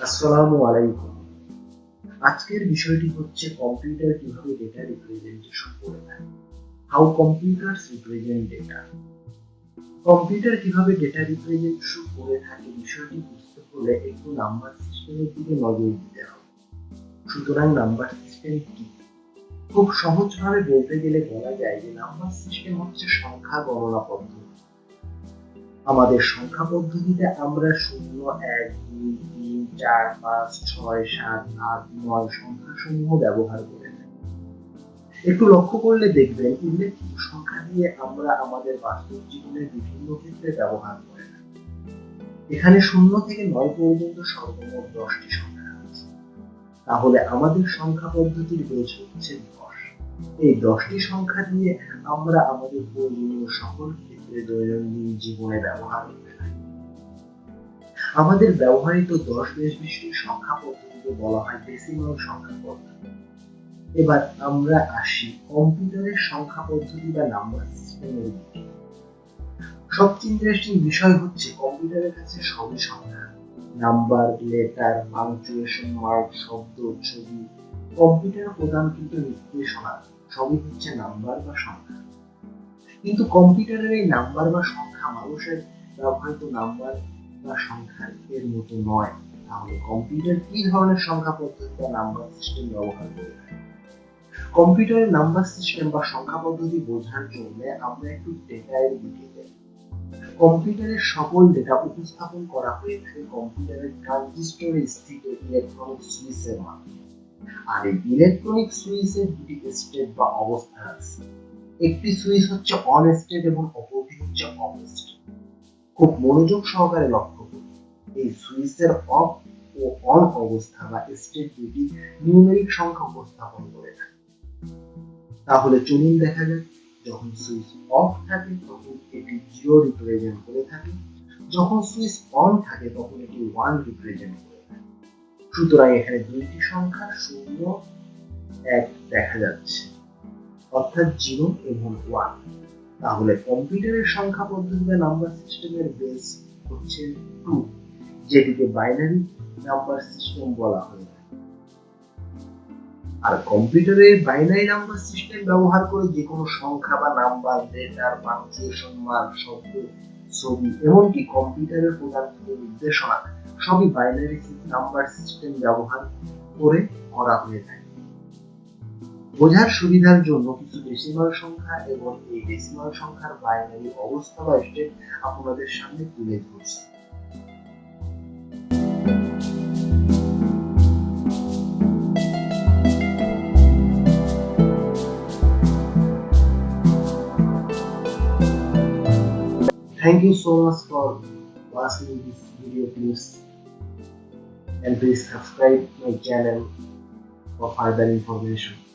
আসসালামু আলাইকুম। আজকের বিষয়টি হচ্ছে কম্পিউটার কীভাবে ডেটা রিপ্রেজেন্টেশন করে থাকে how computers represent data computer কীভাবে ডেটা রিপ্রেজেন্টেশন করে থাকে বিষয়টি বুঝতে হলে একটু নাম্বার সিস্টেমের দিকে নজর দিতে হবে। সুতরাং নাম্বার সিস্টেম কি? খুব সহজভাবে বলতে গেলে বলা যায় যে নাম্বার সিস্টেম হচ্ছে সংখ্যা গণনা পদ্ধতি। আমাদের সংখ্যা পদ্ধতিতে আমরা শূন্য, এক, দুই, তিন চার, পাঁচ, ছয়, সাত, আট, নয়, সংখ্যা সমূহ ব্যবহার করে থাকি একটু লক্ষ্য করলে দেখবেন উল্লেখিত সংখ্যা দিয়ে আমরা আমাদের বাস্তব জীবনের বিভিন্ন ক্ষেত্রে ব্যবহার করে এখানে শূন্য থেকে নয় পর্যন্ত সর্বমোট দশটি সংখ্যা আছে। তাহলে আমাদের সংখ্যা পদ্ধতির বেজ হচ্ছে দশ। এই দশটি সংখ্যা দিয়ে আমরা আমাদের প্রয়োজনীয় সকল ক্ষেত্রে দৈনন্দিন জীবনে ব্যবহার করে থাকি। আমাদের ব্যবহৃত দশ বেশ বিশিষ্ট সংখ্যা পদ্ধতিকে বলা হয় ডেসিমাল সংখ্যা পদ্ধতি। এবার আমরা আসি কম্পিউটারের সংখ্যা পদ্ধতি বা নাম্বার সিস্টেমের দিকে। সবচেয়ে ইন্টারেস্টিং বিষয় হচ্ছে কম্পিউটারের কাছে সবই সংখ্যা। নাম্বার লেটার পাংচুয়েশন মার্ক শব্দ, ছবি। কম্পিউটার প্রদানকৃত নির্দেশনা সবই হচ্ছে নাম্বার বা সংখ্যা। কিন্তু কম্পিউটারের এই নাম্বার বা সংখ্যা মানুষের ব্যবহৃত নাম্বার বা সংখ্যার মতো নয়। তাহলে কম্পিউটার কি ধরনের সংখ্যা পদ্ধতি বা নাম্বার সিস্টেম ব্যবহার করে কম্পিউটারের নাম্বার সিস্টেম বা সংখ্যা পদ্ধতি বোঝার জন্য আমরা একটু ডেটার দিকে যাই। কম্পিউটারের সকল ডেটা উপস্থাপন করা হয়ে থাকে কম্পিউটারের ট্রানজিস্টরে স্থিত ইলেকট্রনিক সুইচের মাধ্যমে। আর এই ইলেকট্রনিক সুইচের দুটি স্টেট বা অবস্থা আছে। একটি সুইচ হচ্ছে অন স্টেট এবং অপরটি হচ্ছে অফ স্টেট খুব মনোযোগ সহকারে লক্ষ্য করুন। এই সুইচের অফ ও অন অবস্থা বা স্টেট দুটি নিউমেরিক সংখ্যা উপস্থাপন করে থাকে। তাহলে চলুন দেখা যাক, যখন সুইচ অফ থাকে তখন এটি জিরো রিপ্রেজেন্ট করে থাকে। যখন সুইচ অন থাকে তখন এটি ওয়ান রিপ্রেজেন্ট করে থাকে। সুতরাং এখানে দুইটি সংখ্যা, শূন্য, এক দেখা যাচ্ছে। অর্থাৎ জিরো এবং ওয়ান। তাহলে কম্পিউটারের সংখ্যা পদ্ধতিতে নাম্বার সিস্টেমের বেস হচ্ছে টু যেটিকে বাইনারি নাম্বার সিস্টেম বলা হয়। আর কম্পিউটারের বাইনারি নাম্বার সিস্টেম ব্যবহার করে যে কোনো সংখ্যা বা নাম্বার লেটার পাংচুয়েশন মার্ক শব্দ, ছবি, এমনকি কম্পিউটারের প্রদানকৃত নির্দেশনা, সবই বাইনারি নাম্বার সিস্টেম ব্যবহার করে করা হয়ে থাকে। বোঝার সুবিধার জন্য কিছু ডেসিমাল সংখ্যা এবং এই ডেসিমাল সংখ্যার বাইনারি অবস্থা বা স্টেট আপনাদের সামনে তুলে ধরছি Thank you so much for watching this video please and please subscribe my channel for further information.